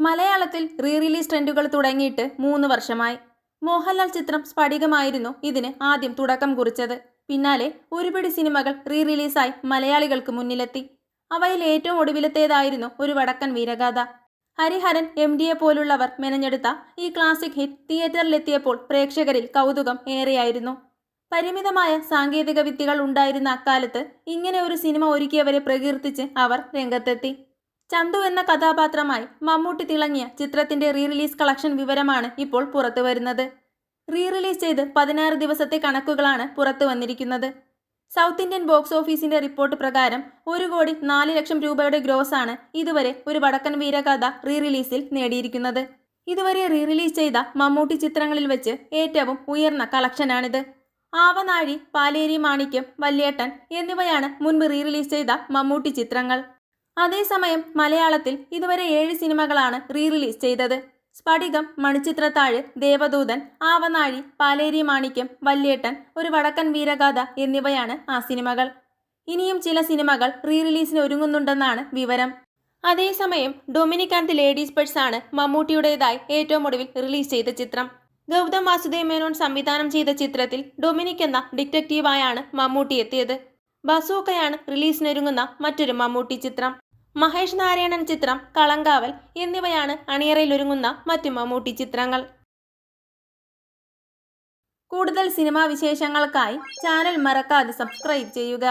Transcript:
മലയാളത്തിൽ re release ട്രെൻഡുകൾ തുടങ്ങിയിട്ട് മൂന്ന് വർഷമായി. മോഹൻലാൽ ചിത്രം സ്ഫടികമായിരുന്നു ഇതിന് ആദ്യം തുടക്കം കുറിച്ചത്. പിന്നാലെ ഒരുപിടി സിനിമകൾ റീ റിലീസായി മലയാളികൾക്ക് മുന്നിലെത്തി. അവയിൽ ഏറ്റവും ഒടുവിലത്തേതായിരുന്നു ഒരു വടക്കൻ വീരഗാഥ. ഹരിഹരൻ എം ഡിയെ പോലുള്ളവർ മെനഞ്ഞെടുത്ത ഈ ക്ലാസിക് ഹിറ്റ് തിയേറ്ററിലെത്തിയപ്പോൾ പ്രേക്ഷകരിൽ കൗതുകം ഏറെയായിരുന്നു. പരിമിതമായ സാങ്കേതിക വിദ്യകൾ ഉണ്ടായിരുന്ന അക്കാലത്ത് ഇങ്ങനെ ഒരു സിനിമ ഒരുക്കിയവരെ പ്രകീർത്തിച്ച് അവർ രംഗത്തെത്തി. ചന്തു എന്ന കഥാപാത്രമായി മമ്മൂട്ടി തിളങ്ങിയ ചിത്രത്തിന്റെ റീ റിലീസ് കളക്ഷൻ വിവരമാണ് ഇപ്പോൾ പുറത്തു വരുന്നത്. റീ റിലീസ് ചെയ്ത് പതിനാറ് ദിവസത്തെ കണക്കുകളാണ് പുറത്തു വന്നിരിക്കുന്നത്. സൗത്ത് ഇന്ത്യൻ ബോക്സ് ഓഫീസിന്റെ റിപ്പോർട്ട് പ്രകാരം ഒരു കോടി നാല് ലക്ഷം രൂപയുടെ ഗ്രോസ് ആണ് ഇതുവരെ ഒരു വടക്കൻ വീരകഥ റീ റിലീസിൽ നേടിയിരിക്കുന്നത്. ഇതുവരെ റീ റിലീസ് ചെയ്ത മമ്മൂട്ടി ചിത്രങ്ങളിൽ വെച്ച് ഏറ്റവും ഉയർന്ന കളക്ഷനാണിത്. ആവനാഴി പാലേരി മാണിക്യം വല്യേട്ടൻ എന്നിവയാണ് മുൻപ് റീ റിലീസ് ചെയ്ത മമ്മൂട്ടി ചിത്രങ്ങൾ. അതേസമയം മലയാളത്തിൽ ഇതുവരെ ഏഴ് സിനിമകളാണ് റീറിലീസ് ചെയ്തത്. സ്ഫടികം മണിച്ചിത്രത്താഴ് ദേവദൂതൻ ആവനാഴി പാലേരി മാണിക്യം വല്യേട്ടൻ ഒരു വടക്കൻ വീരഗാഥ എന്നിവയാണ് ആ സിനിമകൾ. ഇനിയും ചില സിനിമകൾ റീറിലീസിന് ഒരുങ്ങുന്നുണ്ടെന്നാണ് വിവരം. അതേസമയം Dominic and the ladies purse ആണ് മമ്മൂട്ടിയുടേതായി ഏറ്റവും ഒടുവിൽ റിലീസ് ചെയ്ത ചിത്രം. ഗൗതം വാസുദേവ് മേനോൻ സംവിധാനം ചെയ്ത ചിത്രത്തിൽ ഡൊമിനിക് എന്ന ഡിറ്റക്റ്റീവായാണ് മമ്മൂട്ടി എത്തിയത്. ബസൂക്കയാണ് റിലീസിനൊരുങ്ങുന്ന മറ്റൊരു മമ്മൂട്ടി ചിത്രം. മഹേഷ് നാരായണൻ ചിത്രം കളങ്കാവൽ എന്നിവയാണ് അണിയറയിലൊരുങ്ങുന്ന മറ്റു മമ്മൂട്ടി ചിത്രങ്ങൾ. കൂടുതൽ സിനിമാ വിശേഷങ്ങൾക്കായി ചാനൽ മറക്കാതെ സബ്സ്ക്രൈബ് ചെയ്യുക.